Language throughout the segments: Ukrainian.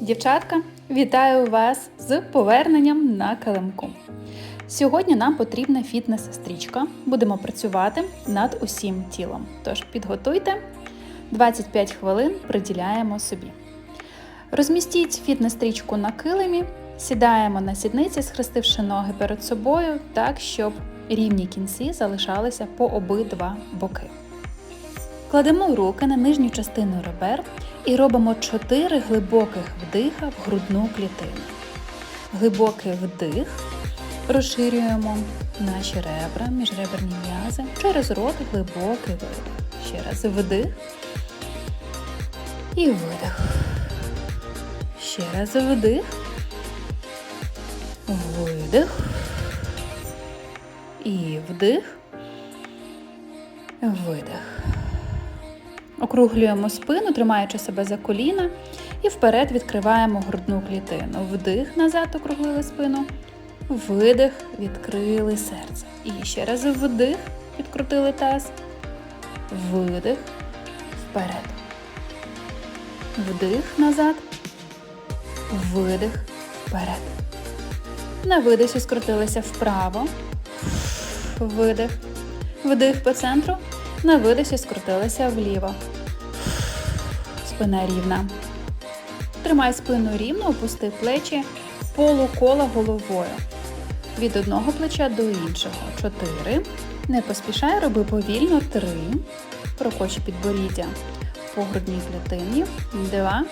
Дівчатка, вітаю вас з поверненням на килимку. Сьогодні нам потрібна фітнес-стрічка. Будемо працювати над усім тілом. Тож підготуйте 25 хвилин приділяємо собі. Розмістіть фітнес-стрічку на килимі, сідаємо на сідниці, схрестивши ноги перед собою, так, щоб рівні кінці залишалися по обидва боки. Кладемо руки на нижню частину ребер і робимо 4 глибоких вдиха в грудну клітину. Глибокий вдих. Розширюємо наші ребра, міжреберні м'язи. Через рот глибокий видих. Ще раз вдих і видих. Ще раз вдих. Видих. І вдих. Видих. Округлюємо спину, тримаючи себе за коліна, і вперед відкриваємо грудну клітину. Вдих назад, округлили спину. Видих, відкрили серце. І ще раз вдих, відкрутили таз. Видих вперед. Вдих назад. Видих вперед. На видисі скрутилися вправо. Видих. Вдих по центру. На видисі скрутилися вліво. Спина рівна. Тримай спину рівно, опусти плечі полукола головою. Від одного плеча до іншого. Чотири. Не поспішай, роби повільно. Три. Прокочи підборіддя по грудній клітині. Два.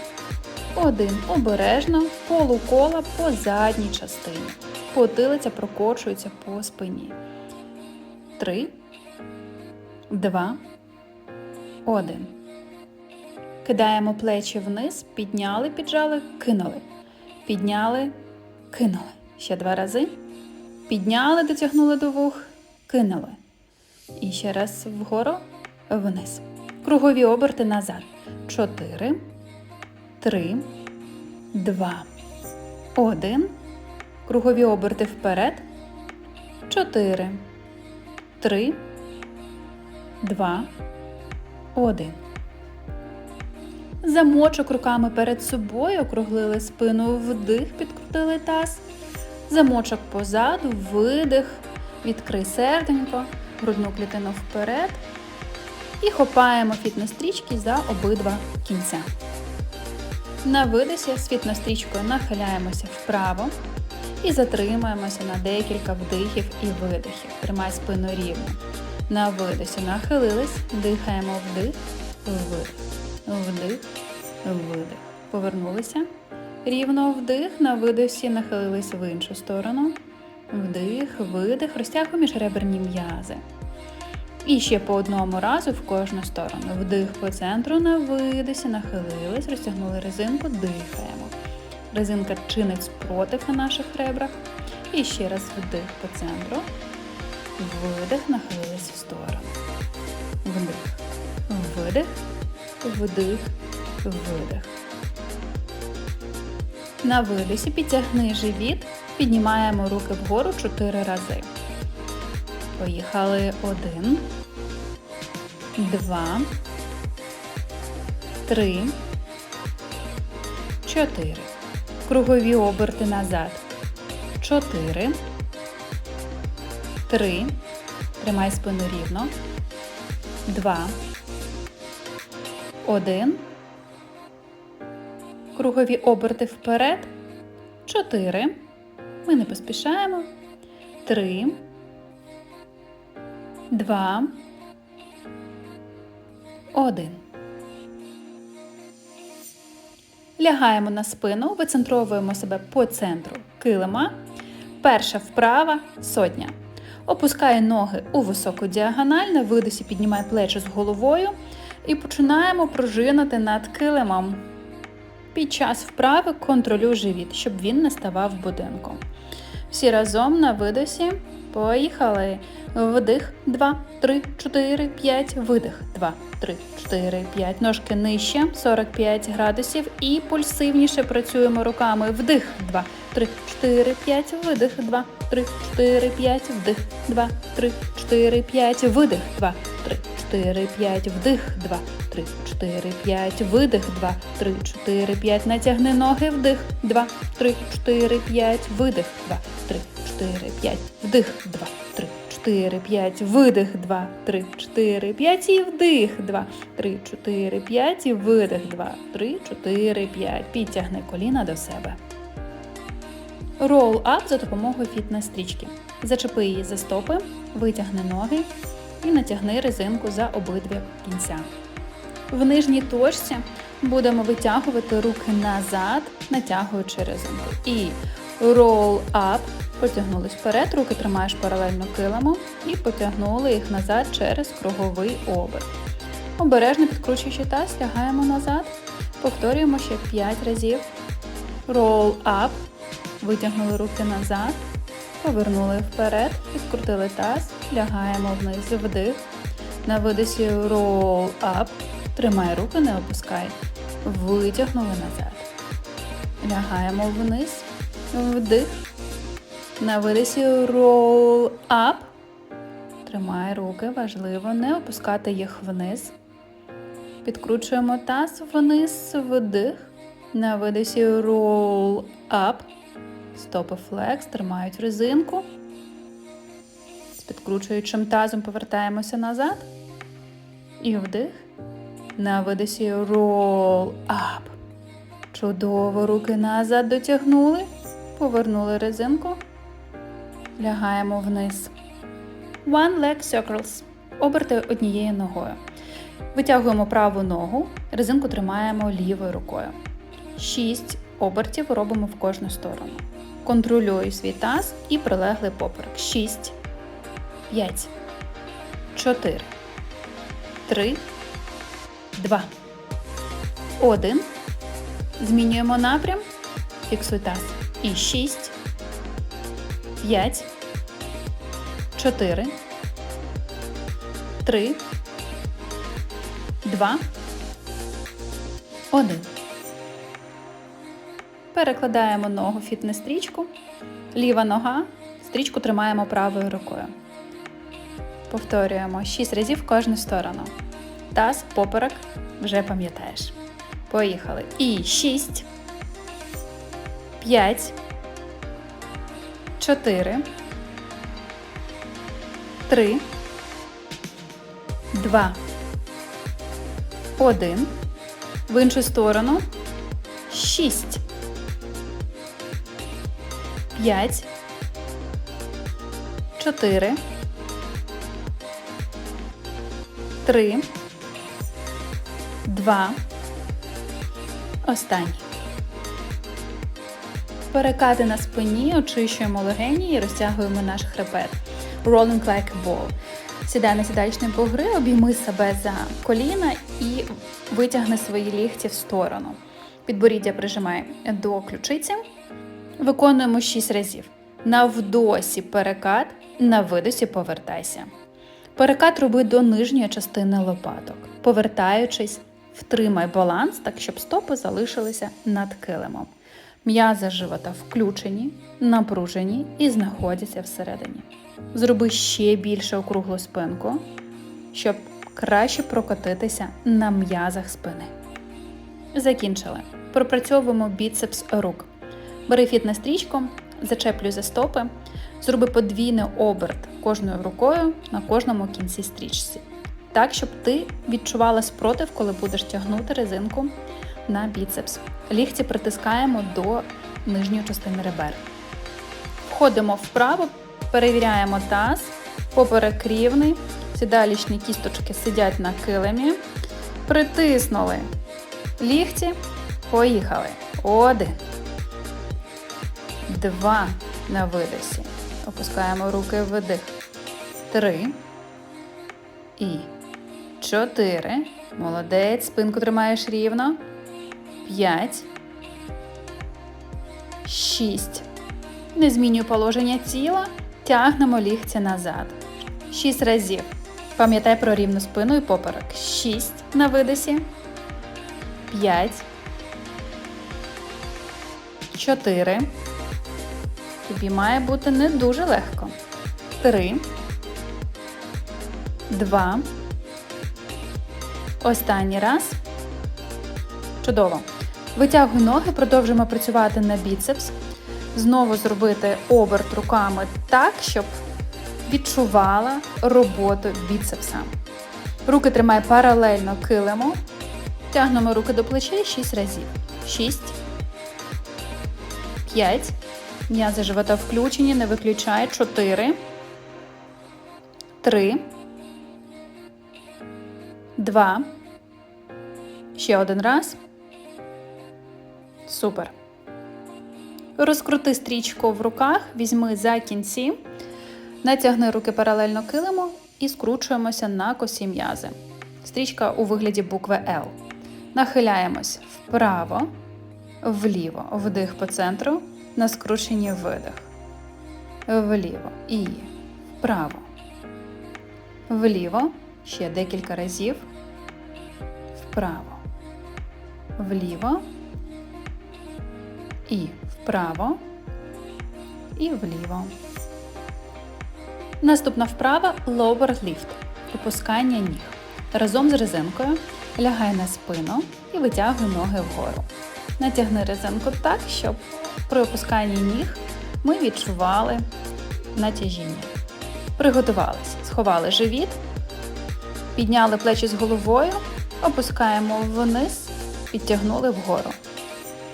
Один. Обережно. Полукола по задній частині. Потилиця прокочується по спині. Три. Два. Один. Кидаємо плечі вниз, підняли, піджали, кинули. Підняли, кинули. Ще два рази. Підняли, дотягнули до вух, кинули. І ще раз вгору, вниз. Кругові оберти назад. Чотири, три, два, один. Кругові оберти вперед. Чотири, три, два, один. Замочок руками перед собою, округлили спину, вдих, підкрутили таз. Замочок позаду, видих, відкрий серденько, грудну клітину вперед. І хопаємо фітнес-стрічки за обидва кінця. На видисі з фітнес-стрічкою нахиляємося вправо і затримуємося на декілька вдихів і видихів. Тримай спину рівно. На видисі нахилились, дихаємо вдих, видих, вдих, видих. Повернулися. Рівно вдих, на видосі нахилились в іншу сторону. Вдих, видих, розтягуємо міжреберні м'язи. І ще по одному разу в кожну сторону. Вдих по центру, на видосі, нахилились, розтягнули резинку, дихаємо. Резинка чинить спротив на наших ребрах. І ще раз вдих по центру. Видих, нахилились в сторону. Вдих. Видих. Вдих. Видих. На видисі підтягни живіт, піднімаємо руки вгору 4 рази. Поїхали. Один, два, три, чотири. Кругові оберти назад. Чотири. Три. Тримай спину рівно. Два. Один. Кругові оберти вперед. Чотири. Ми не поспішаємо. Три. Два. Один. Лягаємо на спину, вицентровуємо себе по центру килима. Перша вправа сотня. Опускай ноги у високу діагональ, на видосі піднімай плечі з головою і починаємо пружинити над килимом. Під час вправи контролюй живіт, щоб він не ставав будинком. Всі разом на видосі. Поїхали. Вдих, 2, 3, 4, 5, видих. 2, 3, 4, 5. Ножки нижче, 45 градусів. І пульсивніше працюємо руками. Вдих, 2, 3, 4, 5, видих, 2, 3, 4, 5, вдих, 2, 3, 4, 5, видих, 2, 3, 4. Чотири, п'ять, вдих, два, три, чотири, п'ять, видих, два, три, чотири, п'ять, натягни ноги, вдих, два, три, чотири, п'ять, видих, два, три, чотири, п'ять, вдих, два, три, чотири, п'ять, видих, два, три, чотири, п'ять і вдих, два, три, чотири, п'ять і видих, два, три, чотири, п'ять. Підтягни коліна до себе. Roll up за допомогою фітнес-стрічки. Зачепи її за стопи, витягни ноги і натягни резинку за обидві кінця. В нижній точці будемо витягувати руки назад, натягуючи резинку. І roll up, потягнулись вперед, руки тримаєш паралельно килиму і потягнули їх назад через круговий оберт. Обережно підкручуючи таз, лягаємо назад. Повторюємо ще 5 разів. Roll up. Витягнули руки назад, повернули вперед, підкрутили таз, лягаємо вниз, вдих. На видосі roll up. Тримай руки, не опускай. Витягнули назад. Лягаємо вниз, вдих. На видосі roll up. Тримай руки, важливо не опускати їх вниз. Підкручуємо таз вниз, вдих. На видосі roll up. Стопи флекс, тримають резинку. Підкручуючим тазом повертаємося назад. І вдих. На видосі roll up. Чудово, руки назад дотягнули. Повернули резинку. Лягаємо вниз. One leg circles. Оберти однією ногою. Витягуємо праву ногу, резинку тримаємо лівою рукою. Шість обертів робимо в кожну сторону. Контролюй свій таз і прилеглий поперек. 6, 5, 4, 3, 2, 1. Змінюємо напрям. Фіксуй таз. І 6, 5, 4, 3, 2, 1. Перекладаємо ногу в фітнес-стрічку. Ліва нога. Стрічку тримаємо правою рукою. Повторюємо 6 разів кожну сторону. Таз, поперек вже пам'ятаєш. Поїхали. І 6, 5, 4, 3, 2, 1. В іншу сторону. 6. 5, 4, 3, 2, останній. Перекати на спині, очищуємо легені і розтягуємо наш хребет. Rolling like a ball. Сідай на сідачні бугри, обійми себе за коліна і витягни свої лігті в сторону. Підборіддя прижимай до ключиці. Виконуємо 6 разів. На вдосі перекат, на видосі повертайся. Перекат роби до нижньої частини лопаток. Повертаючись, втримай баланс, так щоб стопи залишилися над килимом. М'язи живота включені, напружені і знаходяться всередині. Зроби ще більше округлу спинку, щоб краще прокотитися на м'язах спини. Закінчили. Пропрацьовуємо біцепс рук. Бери фітнес-стрічку, зачеплюй за стопи, зроби подвійний оберт кожною рукою на кожному кінці стрічці. Так, щоб ти відчувала спротив, коли будеш тягнути резинку на біцепс. Лігті притискаємо до нижньої частини ребер. Входимо вправо, перевіряємо таз, поперек рівний, сідалічні кісточки сидять на килимі. Притиснули лігті, поїхали. Один. Два на видосі. Опускаємо руки в видих. Три. І чотири. Молодець. Спинку тримаєш рівно. П'ять. Шість. Не змінюй положення тіла. Тягнемо лігці назад. Шість разів. Пам'ятай про рівну спину і поперек. Шість на видосі. П'ять. Чотири. Тобі має бути не дуже легко. Три. Два. Останній раз. Чудово. Витягуй ноги, продовжуємо працювати на біцепс. Знову зробити оберт руками так, щоб відчувала роботу біцепса. Руки тримай паралельно килиму. Тягнемо руки до плечей 6 разів. 6. 5. М'язи живота включені, не виключай. 4. 3. 2. Ще один раз. Супер. Розкрути стрічку в руках, візьми за кінці, натягни руки паралельно килиму і скручуємося на косі м'язи. Стрічка у вигляді букви L. Нахиляємось вправо, вліво, вдих по центру, на скрученні видих. Вліво і вправо. Вліво. Ще декілька разів. Вправо. Вліво. І вправо. І вліво. Наступна вправа lower lift. Опускання ніг. Разом з резинкою лягай на спину і витягуй ноги вгору. Натягни резинку так, щоб при опусканні ніг ми відчували натяжіння. Приготувалися. Сховали живіт, підняли плечі з головою, опускаємо вниз, підтягнули вгору.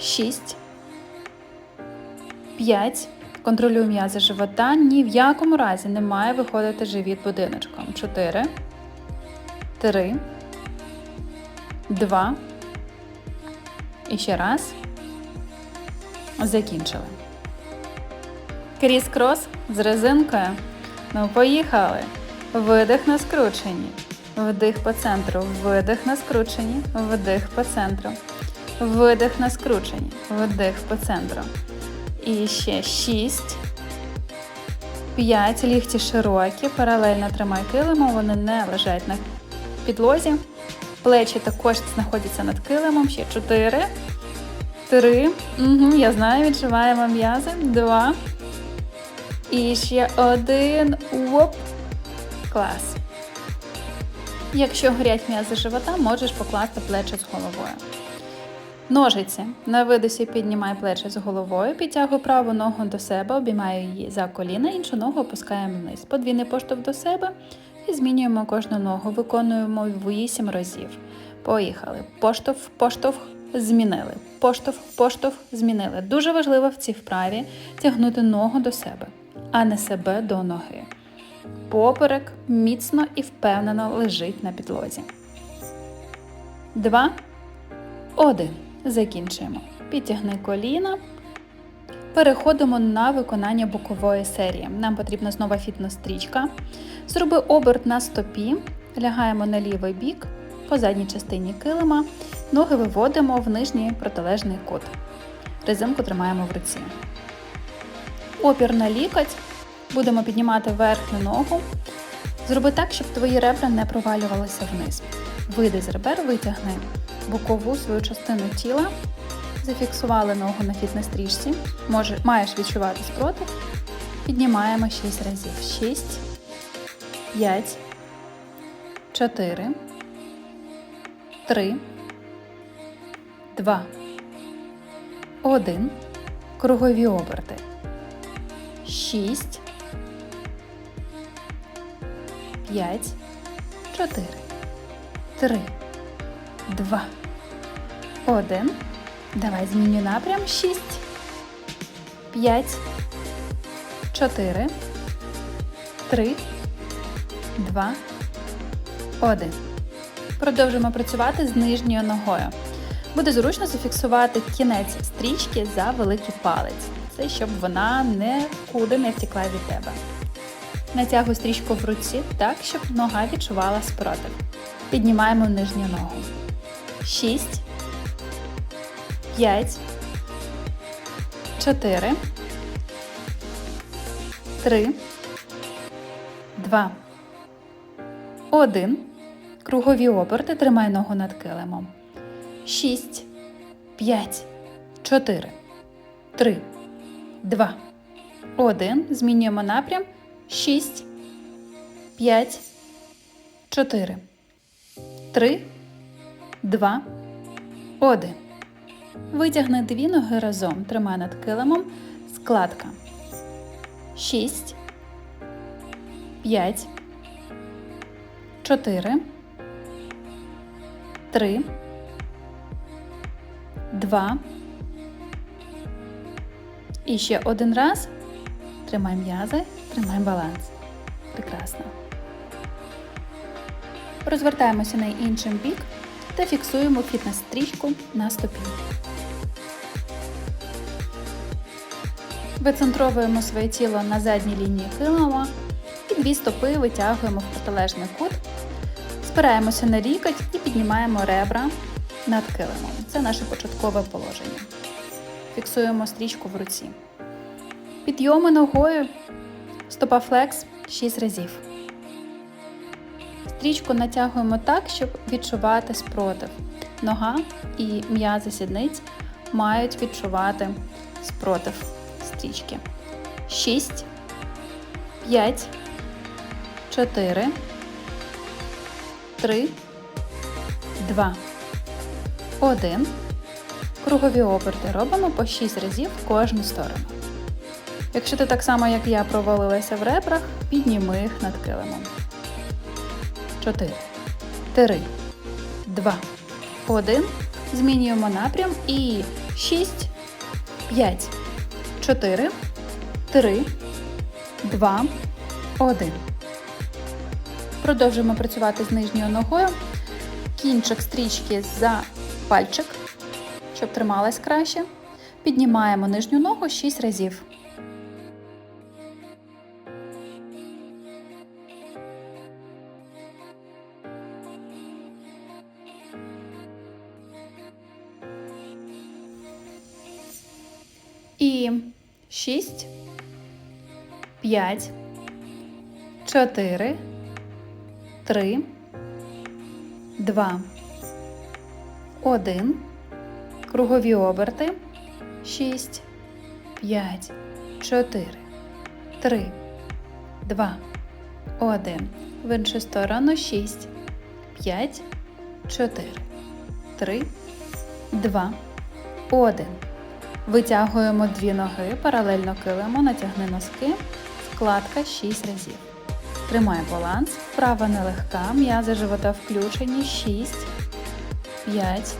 6. 5. Контролюй м'язи живота. Ні в якому разі не має виходити живіт будиночком. 4. 3. 2. І ще раз. Закінчили. Кріс-крос з резинкою. Ну, поїхали. Видих на скрученні. Вдих по центру. Видих на скрученні. Вдих по центру. Видих на скрученні. Вдих по центру. І ще 6. 5. Лігті широкі. Паралельно тримай килимом. Вони не лежать на підлозі. Плечі також знаходяться над килимом. Ще 4. 3. Угу, я знаю, відчуваємо м'язи. 2. І ще один. Оп. Клас. Якщо горять м'язи живота, можеш покласти плечі з головою. Ножиці. На видосі піднімай плечі з головою, підтягуй праву ногу до себе, обіймаю її за коліна, іншу ногу опускаємо вниз. Подвійний поштовх до себе і змінюємо кожну ногу. Виконуємо 8 разів. Поїхали. Поштовх, поштовх, змінили. Поштовх, поштовх, змінили. Дуже важливо в цій вправі тягнути ногу до себе, а не себе до ноги. Поперек міцно і впевнено лежить на підлозі. Два. Один. Закінчуємо. Підтягни коліна. Переходимо на виконання бокової серії. Нам потрібна знову фітнес-стрічка. Зроби оберт на стопі, лягаємо на лівий бік, по задній частині килима, ноги виводимо в нижній протилежний кут. Резинку тримаємо в руці. Опір на лікоть. Будемо піднімати верхню ногу. Зроби так, щоб твої ребра не провалювалися вниз. Вийди з ребер, витягни бокову свою частину тіла. Зафіксували ногу на фітнес-стрічці. Маєш відчувати спротив. Піднімаємо 6 разів. 6, 5, 4, 3, 2, 1. Кругові оберти. 6, 5, 4, 3, 2, 1. Давай зміню напрям. 6, 5, 4, 3, 2, 1. Продовжуємо працювати з нижньою ногою. Буде зручно зафіксувати кінець стрічки за великий палець. Це щоб вона нікуди не втекла від тебе. Натягуй стрічку в руці так, щоб нога відчувала спротив. Піднімаємо нижню ногу. 6, 5, 4, 3, 2, 1. Кругові оберти. Тримай ногу над килимом. 6, 5, 4, 3, 2, 1. Змінюємо напрям. 6, 5, 4, 3, два, один. Витягни дві ноги разом. Тримай над килимом. Складка. Шість. П'ять. Чотири. Три. Два. І ще один раз. Тримай м'язи, тримай баланс. Прекрасно. Розвертаємося на інший бік та фіксуємо фітнес-стрічку на стопі. Вицентровуємо своє тіло на задній лінії килима і дві стопи витягуємо в протилежний кут. Спираємося на лікоть і піднімаємо ребра над килимом. Це наше початкове положення. Фіксуємо стрічку в руці. Підйоми ногою. Стопа флекс 6 разів. Стрічку натягуємо так, щоб відчувати спротив. Нога і м'язи сідниць мають відчувати спротив стрічки. 6, 5, 4, 3, 2, 1. Кругові оберти робимо по 6 разів в кожну сторону. Якщо ти так само, як я, провалилася в ребрах, підніми їх над килимом. 4, 3, 2, 1. Змінюємо напрям і 6, 5, 4, 3, 2, 1. Продовжуємо працювати з нижньою ногою. Кінчик стрічки за пальчик, щоб трималась краще. Піднімаємо нижню ногу 6 разів. І 6, 5, 4, 3, 2, 1. Кругові оберти. 6, 5, 4, 3, 2, 1. В іншу сторону 6, 5, 4, 3, 2, 1. Витягуємо дві ноги, паралельно килимо, натягни носки, складка 6 разів. Тримай баланс, вправа нелегка, м'язи живота включені 6, 5,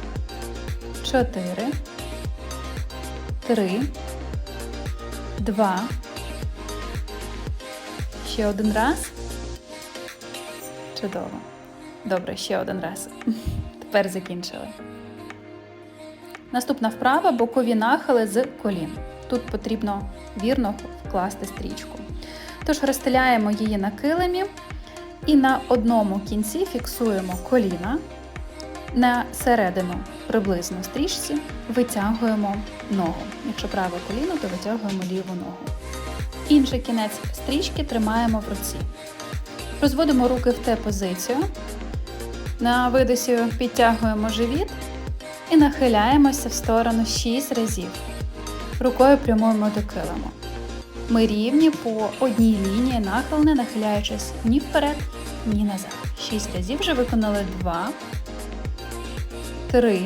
4, 3, 2. Ще один раз. Чудово. Добре, ще один раз. Тепер закінчили. Наступна вправа бокові нахили з колін. Тут потрібно вірно вкласти стрічку. Тож розстеляємо її на килимі і на одному кінці фіксуємо коліна. На середину приблизно стрічці витягуємо ногу. Якщо праве коліно, то витягуємо ліву ногу. Інший кінець стрічки тримаємо в руці. Розводимо руки в те позицію. На видосі підтягуємо живіт і нахиляємося в сторону 6 разів. Рукою прямуємо до килиму. Ми рівні по одній лінії нахил, не нахиляючись ні вперед, ні назад. 6 разів вже виконали 2, 3,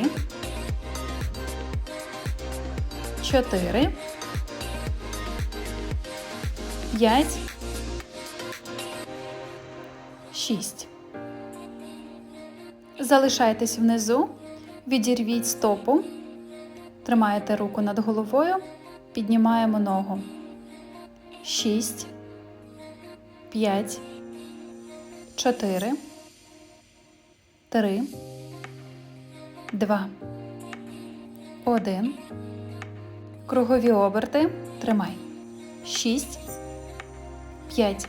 4, 5, 6. Залишайтесь внизу. Відірвіть стопу, тримаєте руку над головою, піднімаємо ногу. 6, 5, 4, 3, 2, 1. Кругові оберти. Тримай. 6, 5,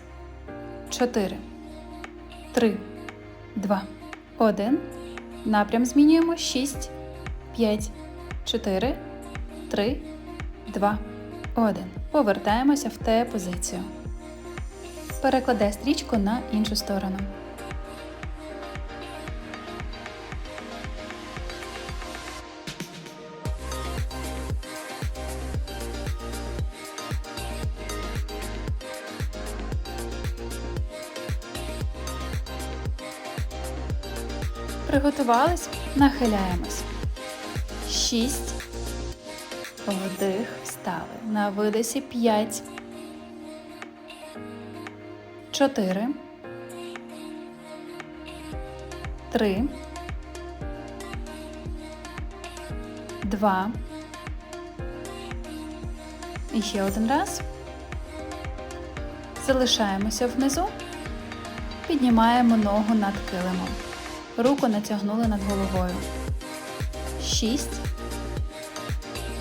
4, 3, 2, 1. Напрям змінюємо 6, 5, 4, 3, 2, 1. Повертаємося в Т позицію. Перекладай стрічку на іншу сторону. Приготувались? Нахиляємось. Шість. Вдих. Встали. На видосі п'ять. Чотири. Три. Два. І ще один раз. Залишаємося внизу. Піднімаємо ногу над килимом. Руку натягнули над головою. Шість.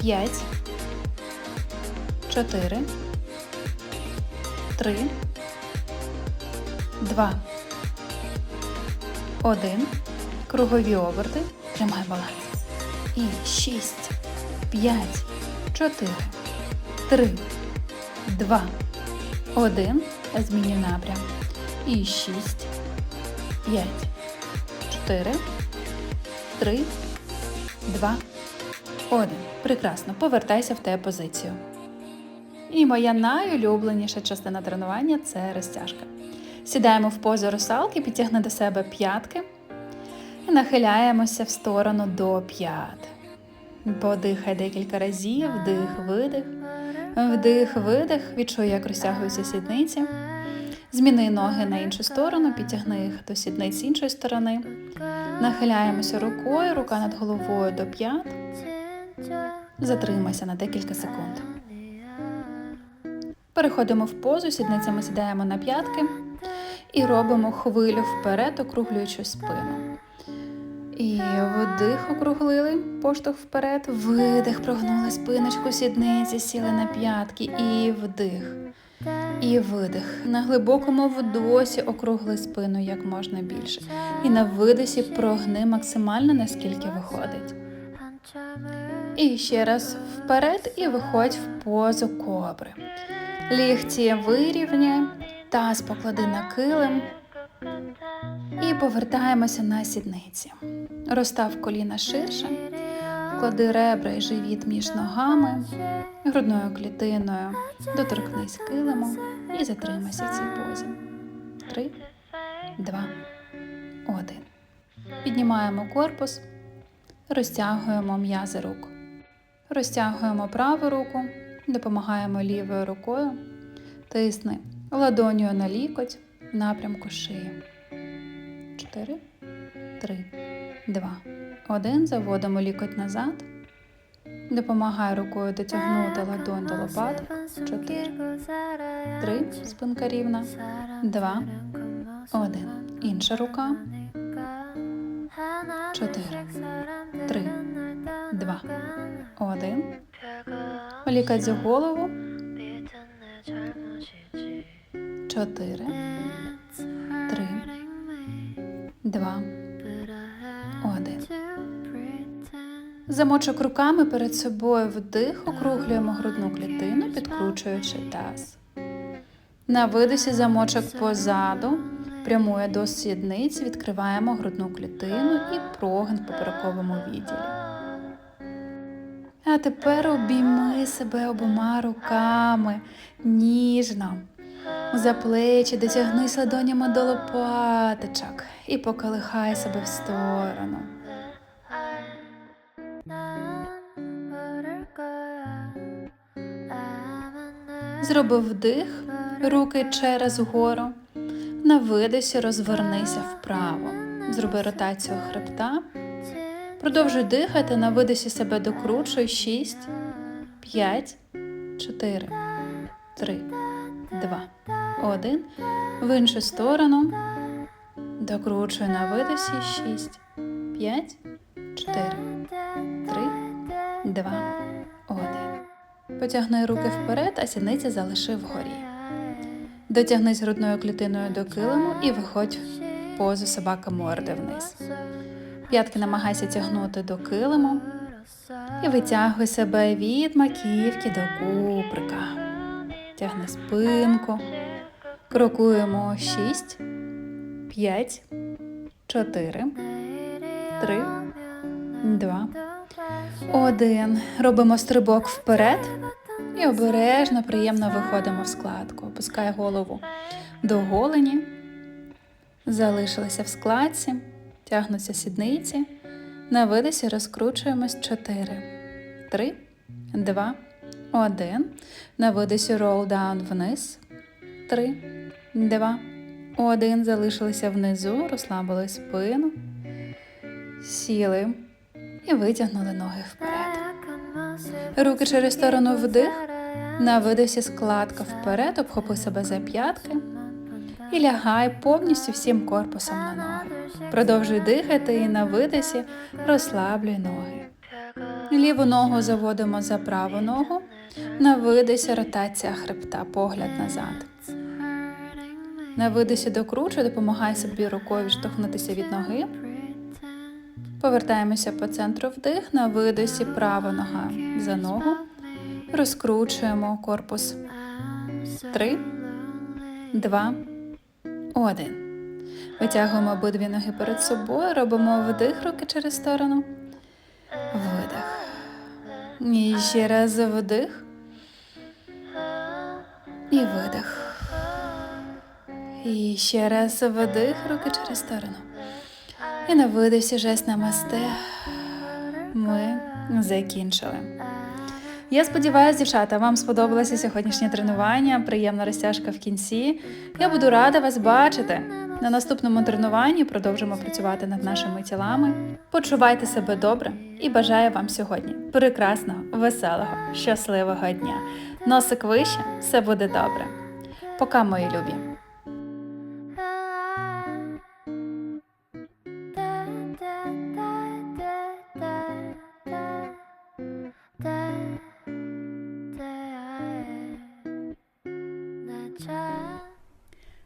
П'ять. Чотири. Три. Два. Один. Кругові оберти. Тримай баланс. І шість. П'ять. Чотири. Три. Два. Один. Змінюй напрям. І шість. П'ять. Чотири. Три. Два. Один. Прекрасно. Повертайся в те позицію. І моя найулюбленіша частина тренування це розтяжка. Сідаємо в позу русалки, підтягни до себе п'ятки і нахиляємося в сторону до п'ят. Подихай декілька разів, вдих, видих, вдих, видих, відчуй, як розтягуються сідниці. Зміни ноги на іншу сторону, підтягни їх до сідниць іншої сторони. Нахиляємося рукою, рука над головою до п'ят. Затримайся на декілька секунд. Переходимо в позу, сідницями сідаємо на п'ятки і робимо хвилю вперед, округлюючи спину. І вдих округлили, поштовх вперед, видих, прогнули спиночку сідниці, сіли на п'ятки і вдих. І видих. На глибокому вдосі округли спину як можна більше. І на видосі прогни максимально наскільки виходить. І ще раз вперед і виходь в позу кобри. Лігті вирівняй, таз поклади на килим і повертаємося на сідниці. Розстав коліна ширше, вклади ребра і живіт між ногами, грудною клітиною, доторкнись килиму і затримайся в цій позі. Три, два, один. Піднімаємо корпус, розтягуємо м'язи рук. Розтягуємо праву руку, допомагаємо лівою рукою, тисни ладонью на лікоть в напрямку шиї. Чотири, три, два, один. Заводимо лікоть назад. Допомагай рукою дотягнути ладонь до лопаток. Чотири, три, спинка рівна, два, один. Інша рука. Чотири, три, два, один. Лікоть за голову. Чотири, три, два, Замочок руками перед собою вдих, округлюємо грудну клітину, підкручуючи таз. На видосі замочок позаду, прямує до сідниць, відкриваємо грудну клітину і прогин в поперековому відділі. А тепер обійми себе обома руками ніжно. За плечі дотягнись ладонями до лопаточок і поколихай себе в сторону. Зроби вдих, руки через гору. На видосі розвернися вправо. Зроби ротацію хребта. Продовжуй дихати, на видосі себе докручуй. 6, 5, 4, 3, 2, 1. В іншу сторону. Докручуй на видосі. 6, 5, 4, 3, 2, 1. Потягни руки вперед, а сідниці залиши вгорі. Дотягнись грудною клітиною до килиму і виходь в позу собака морди вниз. П'ятки намагайся тягнути до килиму і витягуй себе від маківки до куприка. Тягни спинку. Крокуємо 6, 5, 4, 3, 2, 1. Робимо стрибок вперед і обережно, приємно виходимо в складку. Опускай голову до голені. Залишилися в складці, тягнуться сідниці. На видисі розкручуємось 4, 3, 2, 1. На видисі down вниз. 3, 2, 1. Залишилися внизу, розслабили спину. Сіли і витягнули ноги вперед. Руки через сторону вдих. На видисі складка вперед, обхопи себе за п'ятки і лягай повністю всім корпусом на ноги. Продовжуй дихати і на видисі розслаблюй ноги. Ліву ногу заводимо за праву ногу. На видисі ротація хребта, погляд назад. На видисі докручуй, допомагай собі рукою відштовхнутися від ноги. Повертаємося по центру вдих, на видосі права нога за ногу. Розкручуємо корпус. Три, два, один. Витягуємо обидві ноги перед собою, робимо вдих руки через сторону. Видих. І ще раз вдих. І видих. І ще раз вдих, руки через сторону. І на видисі жест намасте. Ми закінчили. Я сподіваюся, дівчата, вам сподобалося сьогоднішнє тренування, приємна розтяжка в кінці. Я буду рада вас бачити. На наступному тренуванні продовжимо працювати над нашими тілами. Почувайте себе добре і бажаю вам сьогодні прекрасного, веселого, щасливого дня. Носик вище, все буде добре. Пока, мої любі.